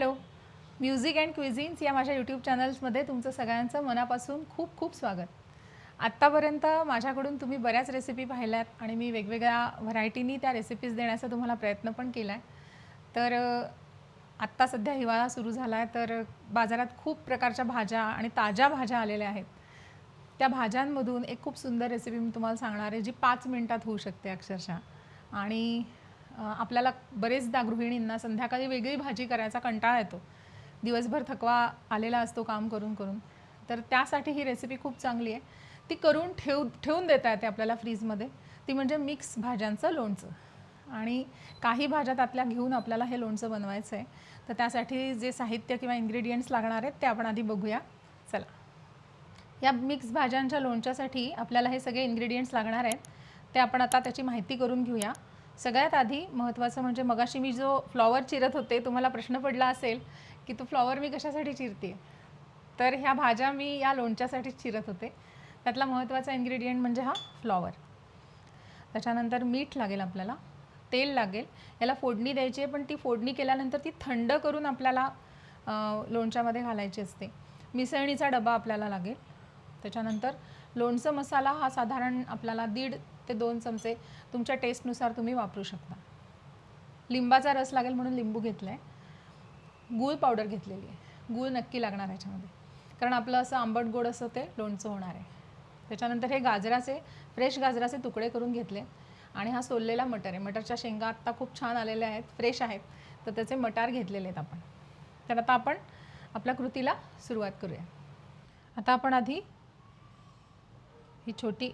Hello. Music and cuisines या माझ्या YouTube चॅनल्समध्ये तुमचं सगळ्यांचं मनापासून खूप खूप स्वागत. आत्तापर्यंत माझ्याकडून तुम्ही बऱ्याच रेसिपी पाहिल्यात आणि मी वेगवेगळ्या व्हरायटीनी त्या रेसिपीज देण्याचा तुम्हाला प्रयत्न पण केला आहे तर आत्ता सध्या हिवाळा सुरू झाला आहे तर बाजारात खूप प्रकारच्या भाज्या आणि ताज्या भाज्या आलेल्या आहेत. त्या भाज्यांमधून एक खूप सुंदर रेसिपी मी तुम्हाला सांगणार आहे जी पाच मिनटात होऊ शकते अक्षरशः. आणि आपल्याला बरेचदा गृहिणींना संध्याकाळी वेगळी भाजी करायचा कंटाळा येतो. दिवसभर थकवा आलेला असतो काम करून करून. तर त्यासाठी ही रेसिपी खूप चांगली आहे. ती करून ठेव ठेवून देता येते आपल्याला फ्रीजमध्ये. ती म्हणजे मिक्स भाज्यांचं लोणचं. आणि काही भाज्या त्यातल्या घेऊन आपल्याला हे लोणचं बनवायचं आहे. तर त्यासाठी जे साहित्य किंवा इन्ग्रेडियंट्स लागणार आहेत ते आपण आधी बघूया. चला. या मिक्स भाज्यांच्या लोणच्यासाठी आपल्याला हे सगळे इन्ग्रेडियंट्स लागणार आहेत. ते आपण आता त्याची माहिती करून घेऊया. सगळ्यात आधी महत्त्वाचं म्हणजे मगाशी मी जो फ्लॉवर चिरत होते तुम्हाला प्रश्न पडला असेल की तो फ्लॉवर मी कशासाठी चिरते तर ह्या भाज्या मी या लोणच्यासाठी चिरत होते. त्यातला महत्त्वाचा इन्ग्रेडियंट म्हणजे हा फ्लॉवर. त्याच्यानंतर मीठ लागेल आपल्याला तेल लागेल. याला फोडणी द्यायची आहे पण ती फोडणी केल्यानंतर ती थंड करून आपल्याला लोणच्यामध्ये घालायची असते. मिसळणीचा डबा आपल्याला लागेल. त्याच्यानंतर लोणचं मसाला हा साधारण आपल्याला दीड ते दोन चमचे तुमच्या टेस्टनुसार तुम्ही वापरू शकता. लिंबाचा रस लागेल म्हणून लिंबू घेतला आहे गूळ पावडर घेतलेली आहे. गूळ नक्की लागणार याच्यामध्ये. कारण आपलं असं आंबट गोड असं ते लोणचं होणार आहे. त्याच्यानंतर हे गाजराचे फ्रेश गाजराचे तुकडे करून घेतले. आणि हा सोललेला मटर आहे. मटरच्या शेंगा आत्ता खूप छान आलेल्या आहेत. फ्रेश आहेत. तर त्याचे मटार घेतलेले आहेत आपण. तर आता आपण आपल्या कृतीला सुरुवात करूया. आता आपण आधी ही छोटी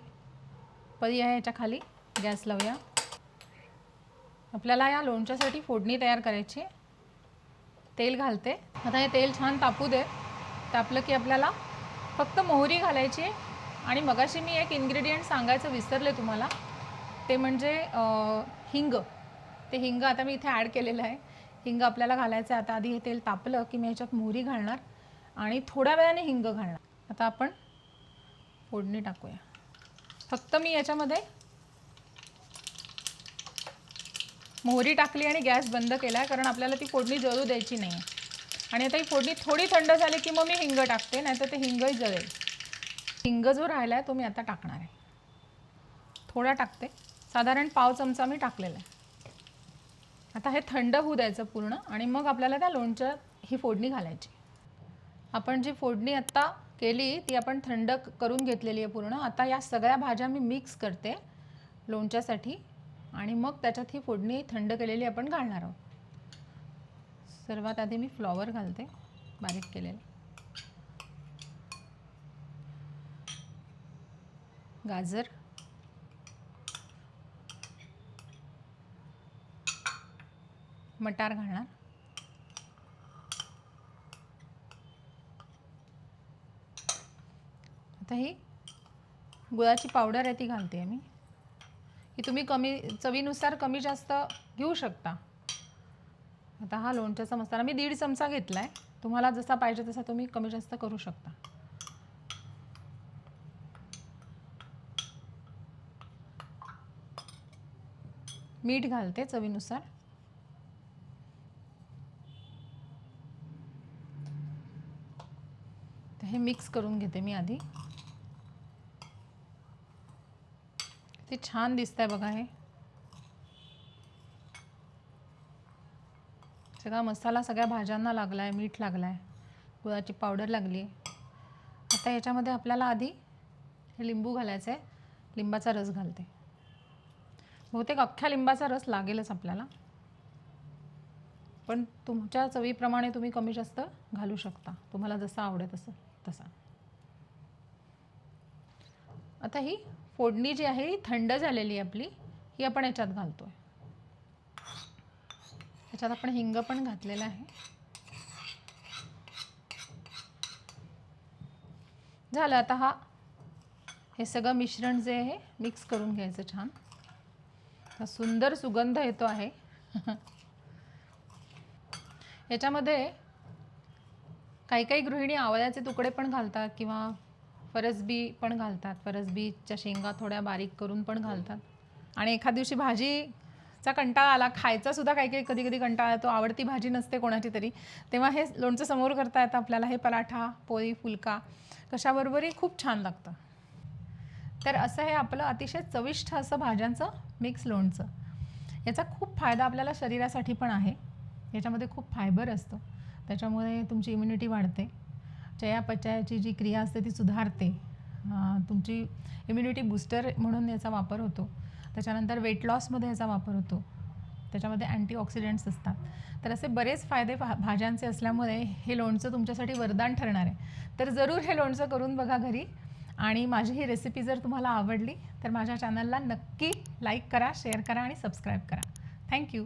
पर्याय आहे याच्या खाली गॅस लावूया. आपल्याला या लोणच्यासाठी फोडणी तयार करायची आहे. तेल घालते. आता हे तेल छान तापू दे. तापलं की आपल्याला फक्त मोहरी घालायची आणि मगाशी मी एक इन्ग्रेडियंट सांगायचं विसरले तुम्हाला. ते म्हणजे हिंग. ते हिंग आता मी इथे ॲड केलेलं आहे. हिंग आपल्याला घालायचं आहे. आता आधी हे तेल तापलं की मी ह्याच्यात मोहरी घालणार आणि थोड्या वेळाने हिंग घालणार. आता आपण फोडणी टाकूया. फक्त मी याच्यामध्ये मोहरी टाकली आणि गॅस बंद केला आहे कारण आपल्याला ती फोडणी जळू द्यायची नाही. आहे आणि आता ही फोडणी थोडी थंड झाली की मग मी हिंग टाकते नाहीतर ते हिंगही जळेल. हिंग जो राहिला आहे तो मी आता टाकणार आहे. थोडा टाकते. साधारण पाव चमचा मी टाकलेला आहे. आता हे थंड होऊ द्यायचं पूर्ण आणि मग आपल्याला त्या लोणच्यात ही फोडणी घालायची. आपण जी फोडणी आत्ता केली ती आपण थंड करून घेतलेली आहे पूर्ण. आता या सगळ्या भाज्या मी मिक्स करते लोणच्यासाठी आणि मग त्याच्यात ही फोडणी थंड केलेली आपण घालणार आहोत. सर्वात आधी मी फ्लॉवर घालते बारीक केलेलं. गाजर. मटार घालणार. आता ही गुळाची पावडर आहे ती घालते मी. ही तुम्ही कमी चवीनुसार कमी जास्त घेऊ शकता. आता हा लोणच्याचा मसाला मी दीड चमचा घेतला आहे तुम्हाला जसा पाहिजे तसा तुम्ही कमी जास्त करू शकता. मीठ घालते चवीनुसार. तर हे मिक्स करून घेते मी आधी. ते छान दिसतंय बघा हे. सगळा मसाला सगळ्या भाज्यांना लागला आहे मीठ लागला आहे गुळाची पावडर लागली. आहे आता याच्यामध्ये आपल्याला आधी हे लिंबू घालायचं आहे लिंबाचा रस घालते. बहुतेक अख्ख्या लिंबाचा रस लागेलच आपल्याला. पण तुमच्या चवीप्रमाणे तुम्ही कमी जास्त घालू शकता. तुम्हाला जसं आवडेल तसं तसा. आता ही फोडणी जी आहे ही थंड झालेली आहे आपली ही आपण याच्यात घालतोय. याच्यात आपण हिंग पण घातलेलं आहे. झालं आता हा. हे सगळं मिश्रण जे आहे मिक्स करून घ्यायचं छान. हा सुंदर सुगंध येतो आहे. याच्यामध्ये काही काही गृहिणी आवळ्याचे तुकडे पण घालतात किंवा फरसबी पण घालतात. फरसबीच्या शेंगा थोड्या बारीक करून पण घालतात. आणि एखाद दिवशी भाजीचा कंटाळा आला खायचा सुद्धा काही काही कधी कधी कंटाळा येतो आवडती भाजी नसते कोणाची तरी तेव्हा हे लोणचं समोर करता येतं आपल्याला. हे पराठा पोळी फुलका कशाबरोबरही खूप छान लागतं. तर असं हे आपलं अतिशय चविष्ट असं भाज्यांचं मिक्स लोणचं. याचा खूप फायदा आपल्याला शरीरासाठी पण आहे. याच्यामध्ये खूप फायबर असतं. त्याच्यामुळे तुमची इम्युनिटी वाढते. चयापचयाची जी क्रिया असते ती सुधारते. तुमची इम्युनिटी बूस्टर म्हणून याचा वापर होतो. त्याच्यानंतर वेट लॉसमध्ये याचा वापर होतो. त्याच्यामध्ये अँटीऑक्सिडंट्स असतात. तर असे बरेच फायदे भा भाज्यांचे असल्यामुळे हे लोणचं तुमच्यासाठी वरदान ठरणार आहे. तर जरूर हे लोणचं करून बघा घरी. आणि माझी ही रेसिपी जर तुम्हाला आवडली तर माझ्या चॅनलला नक्की लाईक करा शेअर करा आणि सबस्क्राईब करा. थँक्यू